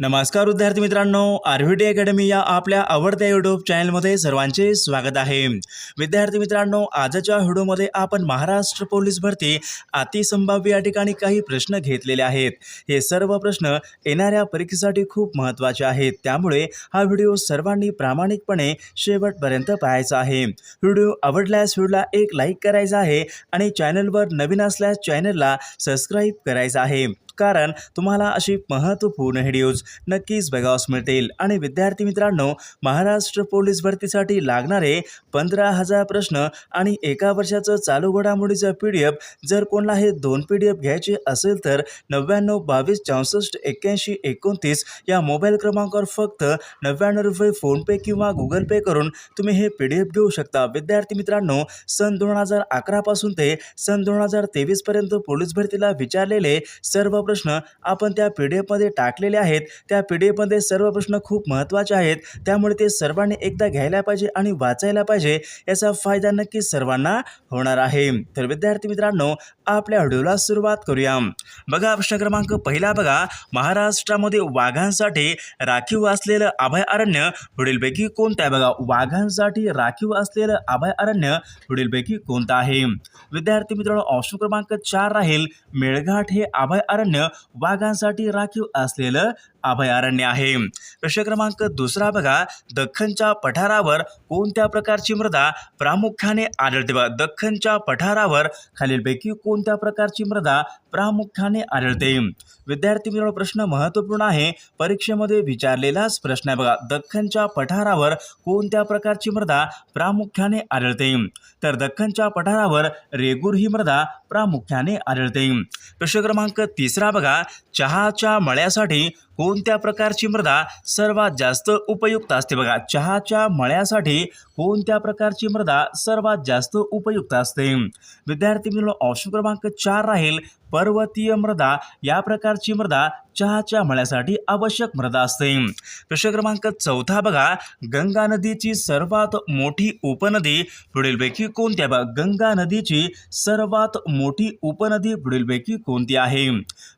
नमस्कार विद्यार्थी मित्रांनो आर व्ही टी अकॅडमी या आपल्या आवडत्या यूट्यूब चॅनलमध्ये सर्वांचे स्वागत आहे. विद्यार्थी मित्रांनो आजच्या व्हिडिओमध्ये आपण महाराष्ट्र पोलीस भरती अतिसंभाव्य या ठिकाणी काही प्रश्न घेतलेले आहेत. हे सर्व प्रश्न येणाऱ्या परीक्षेसाठी खूप महत्त्वाचे आहेत. त्यामुळे हा व्हिडिओ सर्वांनी प्रामाणिकपणे शेवटपर्यंत पाहायचा आहे. व्हिडिओ आवडल्यास व्हिडिओला एक लाईक करायचा आहे आणि चॅनलवर नवीन असल्यास चॅनलला सबस्क्राईब करायचं आहे. कारण तुम्हाला अशी महत्त्वपूर्ण व्हिडिओज नक्कीच बघावस मिळतील. आणि विद्यार्थी मित्रांनो महाराष्ट्र पोलीस भरतीसाठी लागणारे पंधरा हजार प्रश्न आणि एका वर्षाचं चालू घडामोडीचं पी डी एफ जर कोणाला हे दोन पी डी एफ घ्यायचे असेल तर नव्याण्णव बावीस चौसष्ट एक्क्याऐंशी एकोणतीस या मोबाईल क्रमांकावर फक्त नव्याण्णव रुपये फोनपे किंवा गुगल पे करून तुम्ही हे पी डी एफ घेऊ शकता. विद्यार्थी मित्रांनो सन दोन हजार अकरापासून ते सन दोन हजार तेवीसपर्यंत पोलीस भरतीला विचारलेले सर्व प्रश्न आपण त्या पी डी एफमध्ये टाकलेले आहेत. त्या पी डी एफमध्ये सर्व प्रश्न खूप महत्त्वाचे आहेत. त्यामुळे ते सर्वांनी एकदा घ्यायला पाहिजे आणि वाचायला पाहिजे. याचा फायदा नक्की सर्वांना होणार आहे. तर विद्यार्थी मित्रांनो आपल्या व्हिडिओला सुरुवात करूया. बघा प्रश्न क्रमांक पहिला बघा. महाराष्ट्रामध्ये वाघांसाठी राखीव असलेलं अभयारण्य पुढीलपैकी कोणतं आहे? बघा वाघांसाठी राखीव असलेलं अभयारण्य पुढीलपैकी कोणतं आहे? विद्यार्थी मित्रांनो ऑप्शन क्रमांक चार राहील. मेळघाट हे अभयारण्य वाघांसाठी राखीव असलेलं अभयारण्य आहे. प्रश्न क्रमांक दुसरा बघा. दख्खनच्या पठारावर कोणत्या प्रकारची मृदा प्रामुख्याने आढळते? बघा दख्खनच्या पठारावर खालीलपैकी कोण कोणत्या प्रकारची मृदा प्रामुख्याने आढळते? विद्यार्थी मित्रांनो प्रश्न महत्त्वपूर्ण आहे. परीक्षेमध्ये विचारलेलाच प्रश्न आहे बघा. दख्खनच्या पठारावर कोणत्या प्रकारची मृदा प्रामुख्याने आढळते? तर दख्खनच्या पठारावर रेगूर ही मृदा प्रामुख्याने आढळते. प्रश्न क्रमांक तिसरा बघा. चहाच्या मळ्यासाठी कोणत्या प्रकारची मृदा सर्वात जास्त उपयुक्त असते बघा? चहाच्या मळ्यासाठी कोणत्या प्रकारची मृदा सर्वात जास्त उपयुक्त असते? विद्यार्थी मित्रांनो ऑप्शन क्रमांक चार राहील. पर्वतीय मृदा या प्रकारची मृदा चहाच्या मळ्यासाठी आवश्यक मृदा असते. प्रश्न क्रमांक चौथा बघा. गंगा नदीची सर्वात मोठी उपनदी पुढीलपैकी कोणती आहे? बघा गंगा नदीची सर्वात मोठी उपनदी पुढीलपैकी कोणती आहे?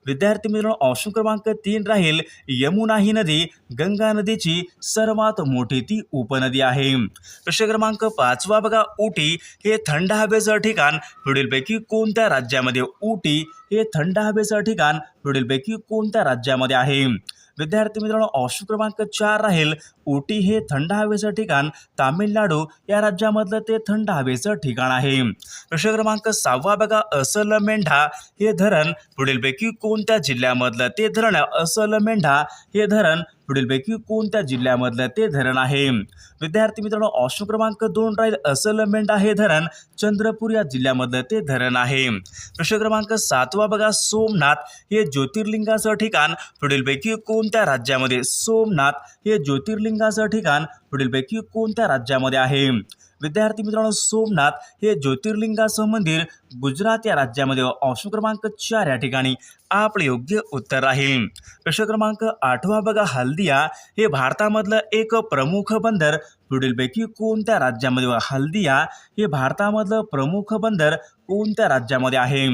विद्यार्थी मित्रांनो ऑप्शन क्रमांक तीन राहील. यमुना ही नदी गंगा नदीची सर्वात मोठी ती उपनदी आहे. प्रश्न क्रमांक पाचवा बघा. उटी हे थंड हवेचं ठिकाण पुढीलपैकी कोणत्या राज्यामध्ये? उटी हे थंड हवेचं ठिकाण पुढीलपैकी कोणत्या राज्यामध्ये आहे? विद्यार्थी मित्रांनो ऑप्शन क्रमांक चार राहील उटी हे थंड हवेचं ठिकाण. तामिळनाडू या राज्यामधलं ते थंड हवेचं ठिकाण आहे. प्रश्न क्रमांक सहावा बघा असल मेंढा हे धरण पुढीलपैकी कोणत्या जिल्ह्यामधलं ते धरण? आहे असल मेंढा हे धरण पुढीलपैकी कोणत्या जिल्ह्यामधलं ते धरण आहे? विद्यार्थी मित्रांनो ऑप्शन क्रमांक दोन राहील असं मेंढा आहे धरण. चंद्रपूर या जिल्ह्यामधलं ते धरण आहे. प्रश्न क्रमांक सातवा बघा सोमनाथ हे ज्योतिर्लिंगाचं ठिकाण. पुढीलपैकी कोणत्या राज्यामध्ये? सोमनाथ हे ज्योतिर्लिंगाचं ठिकाण. पुढीलपैकी कोणत्या राज्यामध्ये आहे? विद्यार्थी मित्रांनो सोमनाथ हे ज्योतिर्लिंगाचं मंदिर गुजरात या राज्यामध्ये ऑप्शन क्रमांक चार या ठिकाणी आपले योग्य उत्तर राहील. प्रश्न क्रमांक आठवा बघा हल्दिया हे भारतामधलं एक प्रमुख बंदर. पुढीलपैकी कोणत्या राज्यामध्ये हल्दिया हे भारतामधलं प्रमुख बंदर कोणत्या राज्यामध्ये आहे?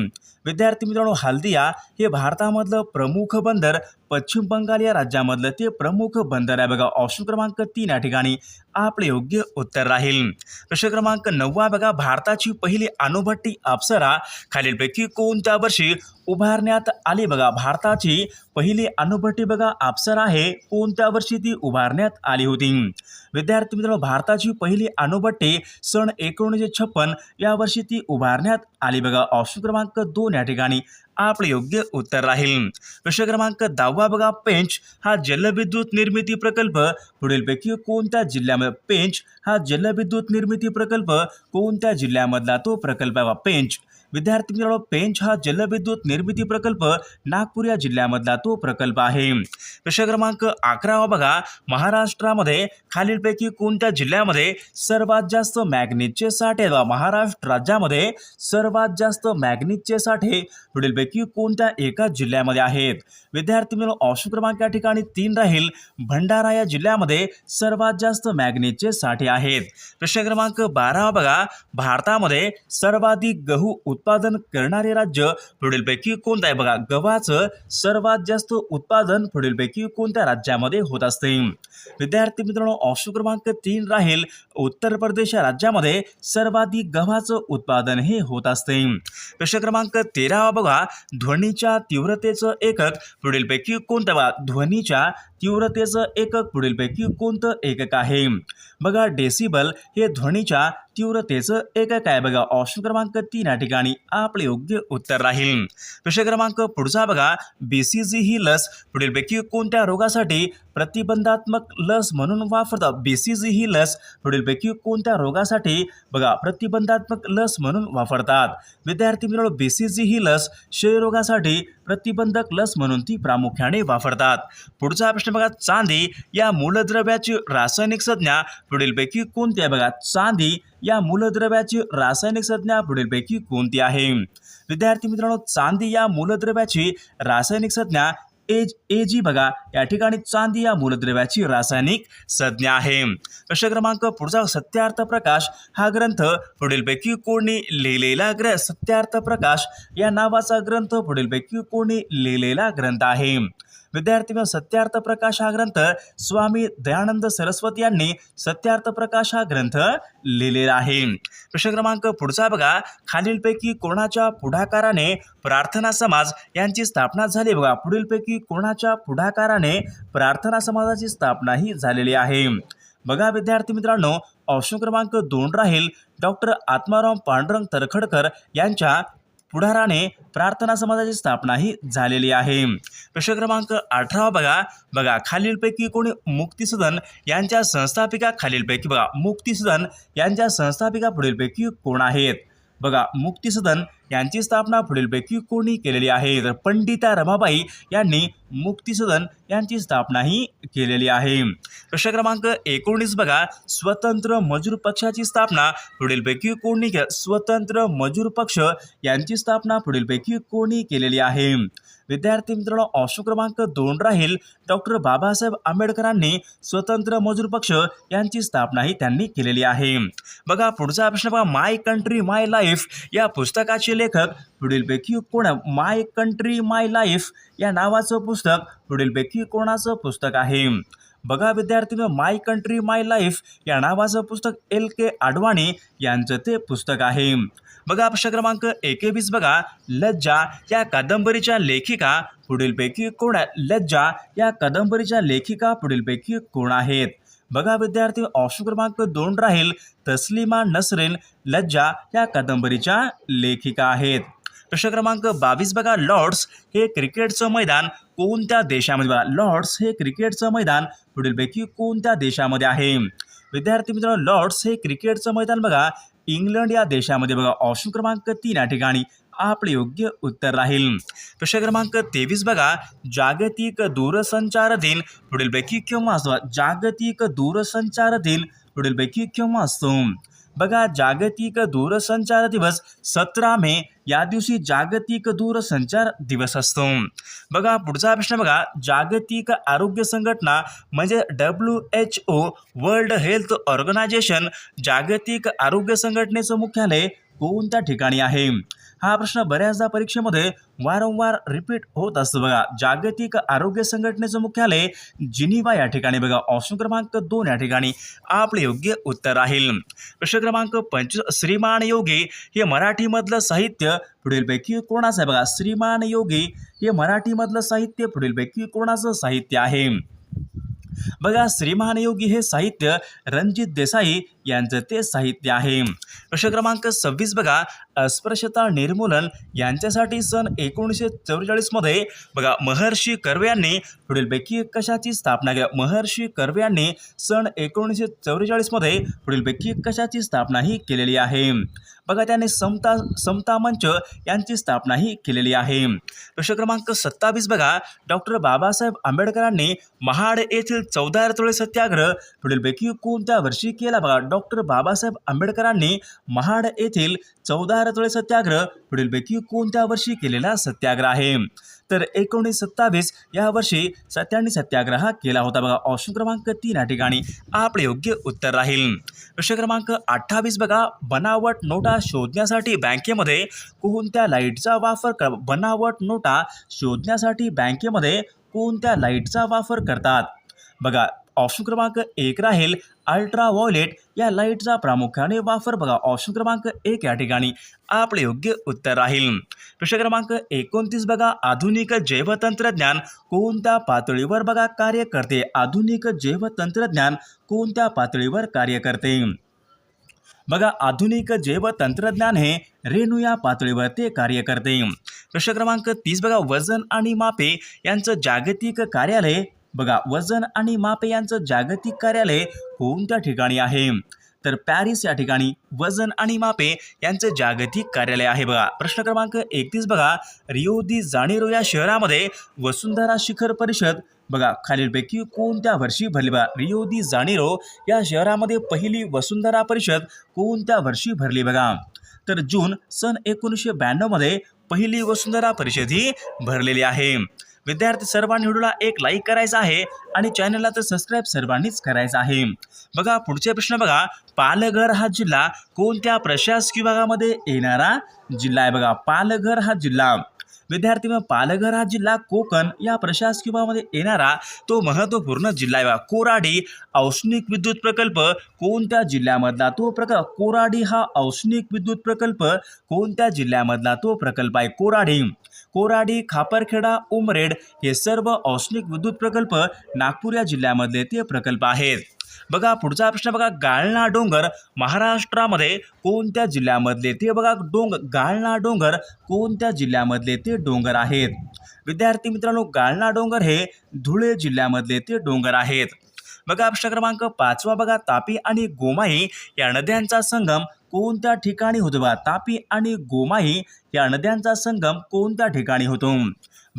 विद्यार्थी मित्रांनो हल्दिया हे भारतामधलं प्रमुख बंदर पश्चिम बंगाल या राज्यामधलं ते प्रमुख बंदर आहे. बघा ऑप्शन क्रमांक तीन या ठिकाणी आपले योग्य उत्तर राहील. प्रश्न क्रमांक नववा बघा भारताची पहिली अणुभट्टी अप्सरा खालीलपैकी कोणत्या वर्षी उभारण्यात आली? बघा भारताची पहिली अणुभट्टी बघा अप्सरा आहे. कोणत्या वर्षी ती उभारण्यात आली होती? विद्यार्थी मित्रांनो भारताची पहिली अणुभट्टी सन एकोणीसशे छप्पन या वर्षी ती उभारण्यात आली. बघा ऑप्शन क्रमांक दोन या ठिकाणी आपलं योग्य उत्तर राहील. प्रश्न क्रमांक दहावा बघा पेंच हा जलविद्युत निर्मिती प्रकल्प. पुढीलपैकी कोणत्या जिल्ह्यामध्ये पेंच हा जलविद्युत निर्मिती प्रकल्प? कोणत्या जिल्ह्यामधला तो प्रकल्प आहे? पेंच. विद्यार्थी मित्रांनो पेंच हा जलविद्युत निर्मिती प्रकल्प नागपूर या जिल्ह्यामधला तो प्रकल्प आहे. प्रश्न क्रमांक अकरावा बघा. महाराष्ट्रामध्ये खालीलपैकी कोणत्या जिल्ह्यामध्ये सर्वात जास्त मॅग्नेटचे साठे आहेत? महाराष्ट्र राज्यामध्ये सर्वात जास्त मॅग्नेटचे साठे पुढीलपैकी कोणत्या एका जिल्ह्यामध्ये आहेत? विद्यार्थी मित्रांनो ऑप्शन क्रमांक या ठिकाणी तीन राहील. भंडारा या जिल्ह्यामध्ये सर्वात जास्त मॅग्नेटचे साठे आहेत. प्रश्न क्रमांक बारा बघा. भारतामध्ये सर्वाधिक गहू उत्पादन करणारे राज्य पुढीलपैकी कोणतं आहे? बघा गव्हाचं सर्वात जास्त उत्पादन पुढीलपैकी कोणत्या राज्यामध्ये होत असते? विद्यार्थी मित्रांनो ऑप्शन क्रमांक तीन राहील. उत्तर प्रदेश या राज्यामध्ये सर्वाधिक गव्हाचं उत्पादन हे होत असते. प्रश्न क्रमांक तेरावा बघा. ध्वनीच्या तीव्रतेचं एकक पुढीलपैकी कोणत्या बघा ध्वनीच्या तीव्रतेचं एकक पुढीलपैकी कोणतं एकक आहे? बघा डेसिबल हे ध्वनीच्या तीव्रतेचं एकक आहे. बघा ऑप्शन क्रमांक तीन या ठिकाणी आपले योग्य उत्तर राहील. प्रश्न क्रमांक पुढचा बघा बीसीजी ही लस पुढीलपैकी कोणत्या रोगासाठी प्रतिबंधात्मक लस म्हणून वापरतात. बेसिजी ही लस पुढीलपैकी कोणत्या रोगासाठी? बघा प्रतिबंधात्मक लस म्हणून वापरतात. विद्यार्थी मित्रांनो बेसिजी ही लस क्षयरोगासाठी प्रतिबंधक लस म्हणून ती प्रामुख्याने वापरतात. पुढचा प्रश्न बघा चांदी या मूलद्रव्याची रासायनिक संज्ञा पुढीलपैकी कोणती आहे? बघा चांदी या मूलद्रव्याची रासायनिक संज्ञा पुढीलपैकी कोणती आहे? विद्यार्थी मित्रांनो चांदी या मूलद्रव्याची रासायनिक संज्ञा एज ए जी बघा. या ठिकाणी चांदी या मूलद्रव्याची रासायनिक संज्ञा आहे. प्रश्न क्रमांक पुढचा सत्यार्थ प्रकाश. हा ग्रंथ पुढीलपैकी कोणी लिहिलेला ग्र सत्यार्थ प्रकाश या नावाचा ग्रंथ पुढीलपैकी कोणी लिहिलेला ग्रंथ आहे. विद्यार्थी मित्रांनो, सत्यार्थ प्रकाश हा ग्रंथ स्वामी दयानंद सरस्वती यांनी सत्यार्थ प्रकाश हा ग्रंथ लिहिलेला आहे. प्रश्न क्रमांक पुढचा बघा. खालीलपैकी कोणाच्या पुढाकाराने प्रार्थना समाज यांची स्थापना झाली? बघा पुढीलपैकी कोणाच्या पुढाकाराने प्रार्थना समाजाची स्थापना ही झालेली आहे? बघा विद्यार्थी मित्रांनो ऑप्शन क्रमांक दोन राहील. डॉक्टर आत्माराम पांडुरंग तरखडकर यांच्या पुढाराने प्रार्थना समाजाची स्थापना ही झालेली आहे. प्रश्न क्रमांक अठरा बघा. बघा खालीलपैकी कोणी मुक्तिसदन यांच्या संस्थापिका खालीलपैकी बघा. मुक्तिसदन यांच्या संस्थापिका पुढीलपैकी कोण आहेत? बघा मुक्तिसदन यांची स्थापना पुढीलपैकी कोणी केलेली आहे? तर पंडिता रमाबाई यांनी मुक्तिसदन यांची स्थापनाही केलेली आहे. प्रश्न क्रमांक एकोणीस बघा स्वतंत्र मजूर पक्षाची स्थापना पुढीलपैकी कोणी के स्वतंत्र मजूर पक्ष यांची स्थापना पुढीलपैकी कोणी केलेली आहे? विद्यार्थी मित्रांनो ऑप्शन क्रमांक दोन राहील डॉक्टर बाबासाहेब आंबेडकरांनी स्वतंत्र मजूर पक्ष यांची स्थापनाही त्यांनी केलेली आहे. बघा पुढचा प्रश्न बघा माय कंट्री माय लाईफ या पुस्तकाचे लेखक पुढीलपैकी कोण माय कंट्री माय लाईफ या नावाचं पुस्तक पुढीलपैकी कोणाचं पुस्तक आहे? बघा विद्यार्थी माय कंट्री माय लाईफ या नावाचं पुस्तक एल के आडवाणी यांचं ते पुस्तक आहे. बघा पक्ष क्रमांक एकेवीस बघा. लज्जा या कादंबरीच्या लेखिका पुढीलपैकी कोण आहे लज्जा या कादंबरीच्या लेखिका पुढीलपैकी कोण आहेत? बघा विद्यार्थी ऑप्शन क्रमांक दोन राहील तस्लिमा नसरीन लज्जा या कादंबरीच्या लेखिका आहेत. प्रश्न क्रमांक बावीस बघा लॉर्ड्स हे क्रिकेटचं मैदान कोणत्या देशामध्ये बघा लॉर्ड्स हे क्रिकेटचं मैदान पुढीलपैकी कोणत्या देशामध्ये आहे? विद्यार्थी मित्रांनो लॉर्ड्स हे क्रिकेटचं मैदान बघा इंग्लंड या देशामध्ये बघा ऑप्शन क्रमांक तीन या ठिकाणी आपले योग्य उत्तर राहील. प्रश्न क्रमांक तेवीस बघा जागतिक दूरसंचार दिन पुढीलपैकी केव्हा असतो? जागतिक दूरसंचार दिन पुढीलपैकी केव्हा असतो? बघा जागतिक दूरसंचार दिवस सतरा मे या दिवशी जागतिक दूरसंचार दिवस असतो. बघा पुढचा प्रश्न बघा. जागतिक आरोग्य संघटना म्हणजे W H O world health organisation जागतिक आरोग्य संघटनेचं मुख्यालय कोणत्या ठिकाणी आहे? हा प्रश्न बऱ्याचदा परीक्षेमध्ये वारंवार रिपीट होत असतो बघा. जागतिक आरोग्य संघटनेचं मुख्यालय जिनिवा या ठिकाणी बघा. ऑप्शन क्रमांक दोन या ठिकाणी आपले योग्य उत्तर राहील. प्रश्न क्रमांक पंचवीस श्रीमान योगी हे मराठीमधलं साहित्य पुढीलपैकी कोणाचं आहे बघा? श्रीमान योगी हे मराठीमधलं साहित्य पुढीलपैकी कोणाचं साहित्य आहे? बघा श्रीमान योगी हे साहित्य रणजित देसाई यांचं ते साहित्य आहे. प्रश्न क्रमांक सव्वीस बघा. अस्पृश्यता निर्मूलन यांच्यासाठी सन एकोणीसशे चौवेचाळीसमध्ये बघा महर्षी कर्वे यांनी पुढीलपैकी कशाची स्थापना केली? महर्षी कर्वे यांनी सन एकोणीसशे चौवेचाळीसमध्ये पुढीलपैकी कशाची स्थापना ही केलेली आहे? बघा त्याने समता समता मंच यांची स्थापनाही केलेली आहे. प्रश्न क्रमांक सत्तावीस बघा. डॉक्टर बाबासाहेब आंबेडकरांनी महाड येथील चौदा तोळे सत्याग्रह पुढीलपैकी कोणत्या वर्षी केला? बघा डॉक्टर बाबासाहेब आंबेडकरांनी महाड येथील चौदा रतळे सत्याग्रह पुढीलपैकी कोणत्या वर्षी केलेला सत्याग्रह आहे? तर एकोणीस सत्तावीस या वर्षी सत्याण्णव सत्याग्रह हा केला होता बघा. ऑप्शन क्रमांक तीन या ठिकाणी आपले योग्य उत्तर राहील. प्रश्न क्रमांक अठ्ठावीस बघा. बनावट नोटा शोधण्यासाठी बँकेमध्ये कोणत्या लाईटचा वापर कर बनावट नोटा शोधण्यासाठी बँकेमध्ये कोणत्या लाईटचा वापर करतात? बघा ऑप्शन क्रमांक एक राहील अल्ट्रा वॉयलेट या लाईटचा प्रामुख्याने वापर बघा ऑप्शन क्रमांक एक या ठिकाणी. आपले योग्य उत्तर राहील. प्रश्न क्रमांक एकोणतीस बघा आधुनिक जैवतंत्रज्ञान कोणत्या पातळीवर बघा कार्य करते? आधुनिक जैवतंत्रज्ञान कोणत्या पातळीवर कार्य करते? बघा आधुनिक जैवतंत्रज्ञान हे रेणू या पातळीवर ते कार्य करते. प्रश्न क्रमांक तीस बघा वजन आणि मापे यांचं जागतिक कार्यालय बघा वजन आणि मापे यांचं जागतिक कार्यालय कोणत्या ठिकाणी आहे? तर पॅरिस या ठिकाणी वजन आणि मापे यांचं जागतिक कार्यालय आहे बघा. प्रश्न क्रमांक एकतीस बघा. रिओ दी जाणेरो या शहरामध्ये वसुंधरा शिखर परिषद बघा खालीलपैकी कोणत्या वर्षी भरली बघा. रिओ दी जाणेरो या शहरामध्ये पहिली वसुंधरा परिषद कोणत्या वर्षी भरली बघा. तर जून सन एकोणीसशे ब्याण्णवमध्ये पहिली वसुंधरा परिषद ही भरलेली आहे. विद्यार्थी सर्वांनी व्हिडिओला एक लाईक करायचा आहे आणि चॅनलला तर सबस्क्राईब सर्वांनीच करायचं आहे. बघा पुढचे प्रश्न बघा. पालघर हा जिल्हा कोणत्या प्रशासकीय विभागामध्ये येणारा जिल्हा आहे? बघा पालघर हा जिल्हा. विद्यार्थी मग पालघर हा जिल्हा कोकण या प्रशासकीय विभागामध्ये येणारा तो महत्त्वपूर्ण जिल्हा आहे कोराडी औष्णिक विद्युत प्रकल्प कोणत्या जिल्ह्यामधला तो प्रकल्प? कोराडी हा औष्णिक विद्युत प्रकल्प कोणत्या जिल्ह्यामधला तो प्रकल्प आहे? कोराडी. कोराडी खापरखेडा उमरेड हे सर्व औष्णिक विद्युत प्रकल्प नागपूर या जिल्ह्यामधले ते प्रकल्प आहेत. बघा पुढचा प्रश्न बघा गाळणा डोंगर महाराष्ट्रामध्ये कोणत्या जिल्ह्यामधले ते बघा डोंग गाळणा डोंगर कोणत्या जिल्ह्यामधले ते डोंगर आहेत? विद्यार्थी मित्रांनो गाळणा डोंगर हे धुळे जिल्ह्यामधले ते डोंगर आहेत. बघा प्रश्न क्रमांक पाचवा बघा तापी आणि गोमाई या नद्यांचा संगम कोणत्या ठिकाणी होतो बघा? तापी आणि गोमाई या नद्यांचा संगम कोणत्या ठिकाणी होतो?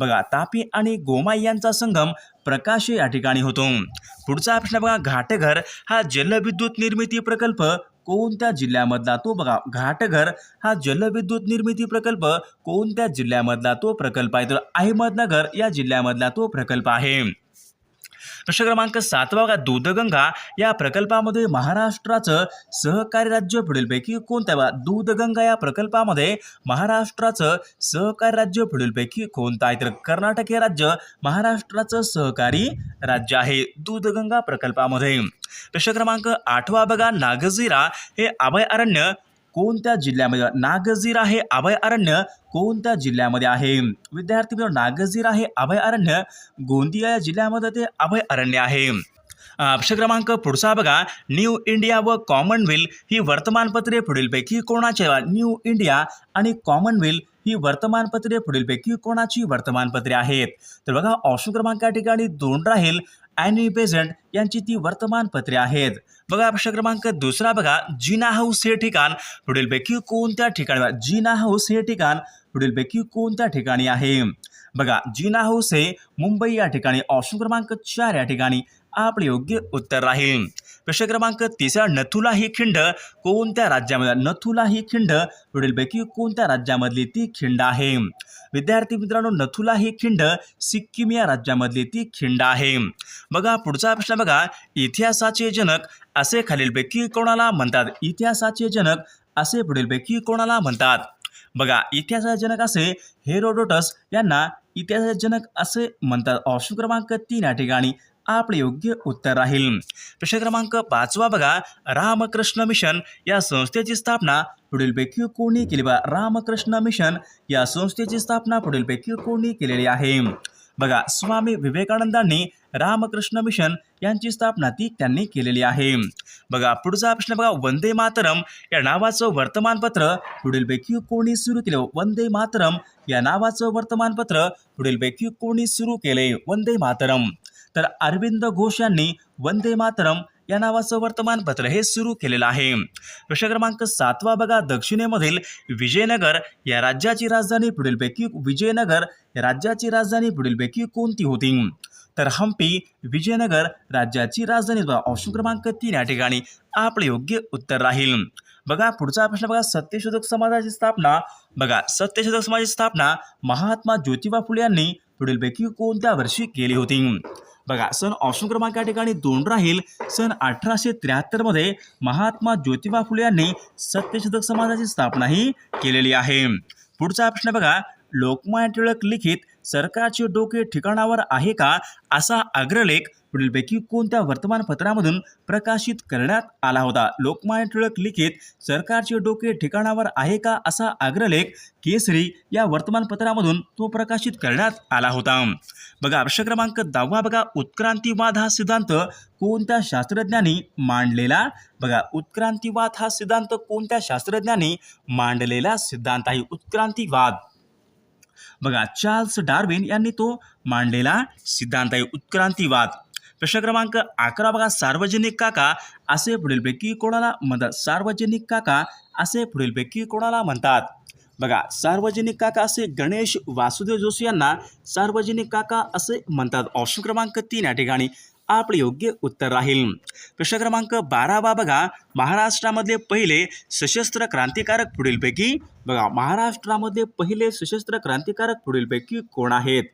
बघा तापी आणि गोमाई यांचा संगम प्रकाश या ठिकाणी होतो. पुढचा प्रश्न बघा घाटघर हा जलविद्युत निर्मिती प्रकल्प कोणत्या जिल्ह्यामधला? तो बघा घाटघर हा जलविद्युत निर्मिती प्रकल्प कोणत्या जिल्ह्यामधला? तो प्रकल्प आहे. तर अहमदनगर या जिल्ह्यामधला तो प्रकल्प आहे. प्रश्न क्रमांक सातवा बघा. दूधगंगा या प्रकल्पामध्ये महाराष्ट्राचं सहकारी राज्य पुढीलपैकी कोणत्या बघा? दूधगंगा या प्रकल्पामध्ये महाराष्ट्राचं सहकारी राज्य पुढीलपैकी कोणतं आहे? तर कर्नाटक हे राज्य महाराष्ट्राचं सहकारी राज्य आहे दूधगंगा प्रकल्पामध्ये. प्रश्न क्रमांक आठवा बघा. नागझिरा हे अभयारण्य कोणत्या जिल्ह्यामध्ये? नागझिरा हे अभयारण्य कोणत्या जिल्ह्यामध्ये आहे? विद्यार्थी मित्रांनो, नागझिरा हे अभयारण्य गोंदिया या जिल्ह्यामध्ये ते अभयारण्य आहे. अं, क्रमांक पुढचा बघा. न्यू इंडिया व कॉमनवेल्थ ही वर्तमानपत्रे पुढीलपैकी कोणाचे न्यू इंडिया आणि कॉमनवेल्थ ही वर्तमानपत्रे पुढीलपैकी कोणाची वर्तमानपत्रे आहेत? तर बघा ऑप्शन क्रमांक या ठिकाणी दोन राहील. अॅनी बेझंट यांची ती वर्तमानपत्रे आहेत. बघा प्रश्न क्रमांक दुसरा बघा. जिना हाऊस हे ठिकाण पुढीलपैकी कोणत्या ठिकाणी जिना हाऊस हे ठिकाण पुढीलपैकी कोणत्या ठिकाणी आहे? बघा जिना हाऊस हे मुंबई या ठिकाणी ऑप्शन क्रमांक चार या ठिकाणी आपले योग्य उत्तर राहील. प्रश्न क्रमांक तिसरा नथुला ही खिंड कोणत्या राज्यामध्ये? नथुला ही खिंड पुढीलपैकी कोणत्या राज्यामधली ती खिंड आहे? विद्यार्थी मित्रांनो नथुला ही खिंड सिक्कीम या राज्यामधली ती खिंड आहे. बघा पुढचा प्रश्न बघा. इतिहासाचे जनक असे खालीलपैकी कोणाला म्हणतात? इतिहासाचे जनक असे पुढीलपैकी कोणाला म्हणतात? बघा इतिहासाचे जनक असे हेरोडोटस यांना इतिहासाचे जनक असे म्हणतात. ऑप्शन क्रमांक तीन या ठिकाणी आपले योग्य उत्तर राहील. प्रश्न क्रमांक पाचवा बघा. रामकृष्ण मिशन या संस्थेची स्थापना पुढीलपैकी कोणी केली? बा रामकृष्ण मिशन या संस्थेची स्थापना पुढीलपैकी कोणी केलेली आहे? बघा स्वामी विवेकानंदांनी रामकृष्ण मिशन यांची स्थापना ती त्यांनी केलेली आहे. बघा पुढचा प्रश्न बघा वंदे मातरम या नावाचं वर्तमानपत्र पुढीलपैकी कोणी सुरू केले? वंदे मातरम या नावाचं वर्तमानपत्र पुढीलपैकी कोणी सुरू केले? वंदे मातरम. तर अरविंद घोष यांनी वंदे मातरम या नावाचं वर्तमानपत्र हे सुरू केलेलं आहे. प्रश्न क्रमांक सातवा बघा. दक्षिणेमधील विजयनगर या राज्याची राजधानी. पुढीलपैकी विजयनगर या राज्याची राजधानी. पुढीलपैकी कोणती होती? तर हम्पी विजयनगर राज्याची राजधानी. बघा ऑप्शन क्रमांक तीन या ठिकाणी आपले योग्य उत्तर राहील. बघा पुढचा प्रश्न बघा. सत्यशोधक समाजाची स्थापना. बघा सत्यशोधक समाजाची स्थापना महात्मा ज्योतिबा फुले यांनी पुढीलपैकी कोणत्या वर्षी केली होती? बघा सन ऑप्शन क्रमांक या ठिकाणी दोन राहील. सन अठराशे त्र्याहत्तरमध्ये महात्मा ज्योतिबा फुले यांनी सत्यशोधक समाजाची स्थापनाही केलेली आहे. पुढचा प्रश्न बघा लोकमान्य टिळक लिखित सरकारचे डोके ठिकाणावर आहे का असा अग्रलेख पुढीलपैकी कोणत्या वर्तमानपत्रामधून प्रकाशित करण्यात आला होता? लोकमान्य टिळक लिखित सरकारचे डोके ठिकाणावर आहे का असा अग्रलेख केसरी या वर्तमानपत्रामधून तो प्रकाशित करण्यात आला होता. बघा प्रश्न क्रमांक दहावा बघा. उत्क्रांतीवाद हा सिद्धांत कोणत्या शास्त्रज्ञांनी मांडलेला? बघा उत्क्रांतीवाद हा सिद्धांत कोणत्या शास्त्रज्ञांनी मांडलेला सिद्धांत आहे? उत्क्रांतीवाद. बघा चार्ल्स डार्विन यांनी तो मांडलेला सिद्धांत आहे उत्क्रांतीवाद. प्रश्न क्रमांक अकरा बघा सार्वजनिक काका असे पुढीलपैकी कोणाला म्हणतात? सार्वजनिक काका असे पुढीलपैकी कोणाला म्हणतात? बघा सार्वजनिक काका असे गणेश वासुदेव जोशी यांना सार्वजनिक काका असे म्हणतात. ऑप्शन क्रमांक तीन या ठिकाणी आपले योग्य उत्तर राहील. प्रश्न क्रमांक बारावा बघा महाराष्ट्रामधले पहिले सशस्त्र क्रांतिकारक पुढीलपैकी बघा महाराष्ट्रामध्ये पहिले सशस्त्र क्रांतिकारक पुढीलपैकी कोण आहेत?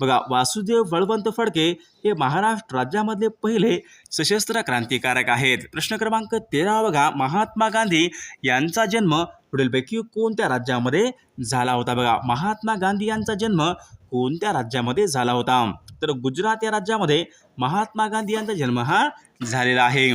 बघा वासुदेव बळवंत फडके हे महाराष्ट्र राज्यामधले पहिले सशस्त्र क्रांतिकारक आहेत. प्रश्न क्रमांक तेरा बघा महात्मा गांधी यांचा जन्म पुढीलपैकी कोणत्या राज्यामध्ये झाला होता बघा? महात्मा गांधी यांचा जन्म कोणत्या राज्यामध्ये झाला होता? तर गुजरात या राज्यामध्ये महात्मा गांधी यांचा जन्म हा झालेला आहे.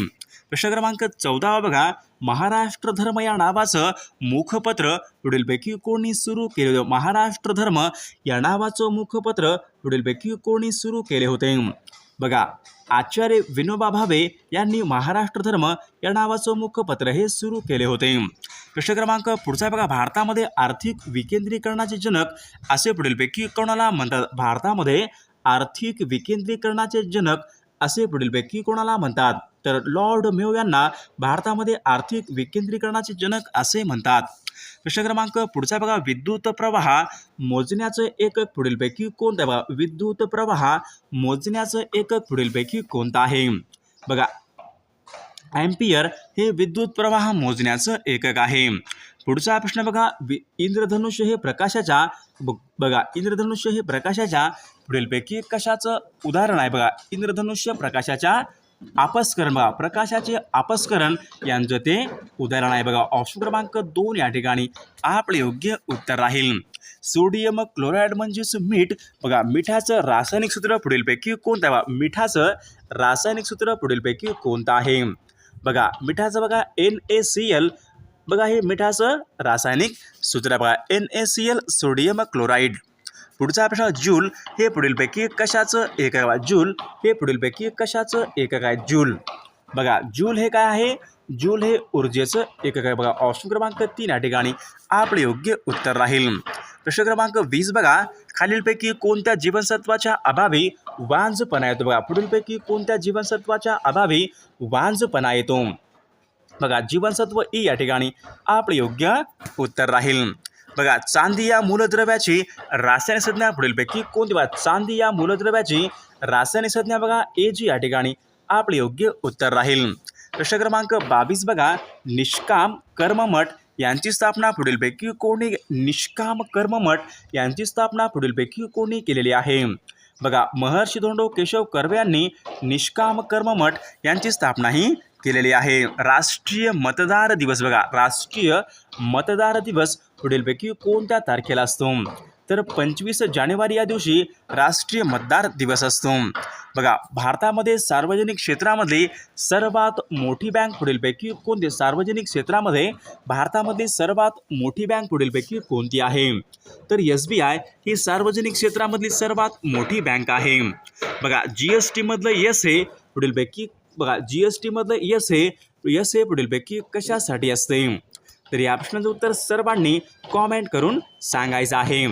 प्रश्न क्रमांक चौदावा बघा. महाराष्ट्र धर्म या नावाचं मुखपत्र पुढीलपैकी कोणी सुरू केले होते? महाराष्ट्र धर्म या नावाचं मुखपत्र पुढीलपैकी कोणी सुरू केले होते? बघा आचार्य विनोबा भावे यांनी महाराष्ट्र धर्म या नावाचं मुखपत्र हे सुरू केले होते. प्रश्न क्रमांक पुढचा बघा. भारतामध्ये आर्थिक विकेंद्रीकरणाचे जनक असे पुढीलपैकी कोणाला म्हणतात? भारतामध्ये आर्थिक विकेंद्रीकरणाचे जनक असे पुढीलपैकी कोणाला म्हणतात? तर लॉर्ड मेव यांना भारतामध्ये आर्थिक विकेंद्रीकरणाचे जनक असे म्हणतात. प्रश्न क्रमांक पुढचा बघा विद्युत प्रवाह मोजण्याचं एकक पुढीलपैकी कोणतं? आहे बघा विद्युत प्रवाह मोजण्याचं एकक पुढीलपैकी कोणतं आहे? बघा ॲम्पियर हे विद्युत प्रवाह मोजण्याचं एकक आहे. पुढचा प्रश्न बघा वि इंद्रधनुष्य हे प्रकाशाच्या ब- बघा इंद्रधनुष्य हे प्रकाशाच्या पुढीलपैकी कशाचं उदाहरण आहे? बघा इंद्रधनुष्य प्रकाशाच्या आपस्करण बघा प्रकाशाचे आपस्करण यांचं ते उदाहरण आहे बघा ऑप्शन क्रमांक दोन या ठिकाणी. आपले योग्य उत्तर राहील. सोडियम क्लोराईड म्हणजेच मीठ. बघा मिठाचं रासायनिक सूत्र पुढीलपैकी कोणतं आहे बघा मिठाचं रासायनिक सूत्र पुढीलपैकी कोणतं आहे? बघा मिठाचं बघा एन ए सी एल बघा हे मिठाचं रासायनिक सूत्र बघा N A C L sodium chloride पुढचा प्रश्न जूल हे पुढीलपैकी कशाचं एकक आहे जूल हे पुढीलपैकी कशाचं एकक आहे जूल. बघा जूल हे काय आहे? जूल हे ऊर्जेचं एकक आहे बघा. ऑप्शन क्रमांक तीन या ठिकाणी आपले योग्य उत्तर राहील. प्रश्न क्रमांक वीस बघा. खालीलपैकी कोणत्या जीवनसत्वाच्या अभावी वांजपणा येतो बघा? पुढीलपैकी कोणत्या जीवनसत्वाच्या अभावी वांजपणा येतो? बघा जीवनसत्व ई या ठिकाणी आपले योग्य उत्तर राहील. बघा चांदी या मूलद्रव्याची रासायनिक संज्ञा पुढीलपैकी कोणती? बघा चांदी या मूलद्रव्याची रासायनिक संज्ञा बघा ए जी या ठिकाणी आपले योग्य उत्तर राहील. प्रश्न क्रमांक बावीस बघा निष्काम कर्ममठ यांची स्थापना पुढीलपैकी कोणी निष्काम कर्ममठ यांची स्थापना पुढीलपैकी कोणी केलेली आहे? बघा महर्षी धोंडो केशव कर्वे यांनी निष्काम कर्ममठ यांची स्थापनाही केलेली आहे. राष्ट्रीय मतदार दिवस बघा राष्ट्रीय मतदार दिवस पुढीलपैकी कोणत्या तारखेला असतो? तर पंचवीस जानेवारी या दिवशी राष्ट्रीय मतदार दिवस असतो. बघा भारतामध्ये सार्वजनिक क्षेत्रामधली सर्वात मोठी बँक पुढीलपैकी कोणती? सार्वजनिक क्षेत्रामध्ये भारतामधली सर्वात मोठी बँक पुढीलपैकी कोणती आहे? तर एस बी आय ही सार्वजनिक क्षेत्रामधली सर्वात मोठी बँक आहे. बघा जी एस टीमधलं यस हे पुढीलपैकी बघा जी एस टीमधलं यस हे यस हे पुढीलपैकी कशासाठी असते? तर या प्रश्नाचं उत्तर सर्वांनी कॉमेंट करून सांगायचं आहे.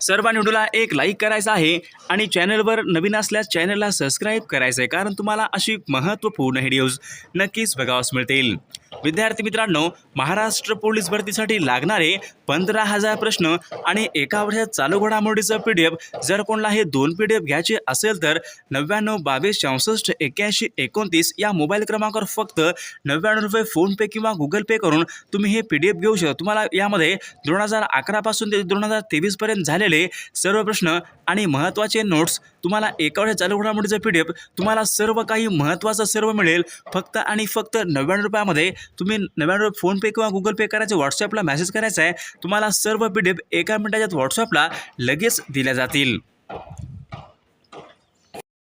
सर्वांनी व्हिडिओला एक लाईक करायचा आहे आणि चॅनलवर नवीन असल्यास चॅनलला सबस्क्राईब करायचं आहे कारण तुम्हाला अशी महत्त्वपूर्ण व्हिडिओज नक्कीच बघावास मिळतील. विद्यार्थी मित्रांनो महाराष्ट्र पोलीस भरतीसाठी लागणारे पंधरा हजार प्रश्न आणि एका वर्षात चालू घडामोडीचं पी डी एफ जर कोणाला हे दोन पी डी एफ घ्यायचे असेल तर नव्याण्णव बावीस चौसष्ट एक्याऐंशी एकोणतीस या मोबाईल क्रमांकावर फक्त नव्याण्णव रुपये फोनपे किंवा गुगल पे करून तुम्ही हे पी डी एफ घेऊ शकता. तुम्हाला यामध्ये दोन हजार अकरापासून ते दोन हजार तेवीसपर्यंत झालेले सर्व प्रश्न आणि महत्त्वाचे नोट्स तुम्हाला एकावर चालू घडामोडीचं पी डी एफ तुम्हाला सर्व काही महत्त्वाचं सर्व मिळेल. फक्त आणि फक्त नव्याण्णव रुपयामध्ये तुम्ही नव्याण्णव रुपये फोनपे किंवा गुगल पे करायचे व्हॉट्सअपला मेसेज करायचा आहे तुम्हाला सर्व पी डी एफ एका मिनिटाच्या व्हॉट्सअपला लगेच दिल्या जातील.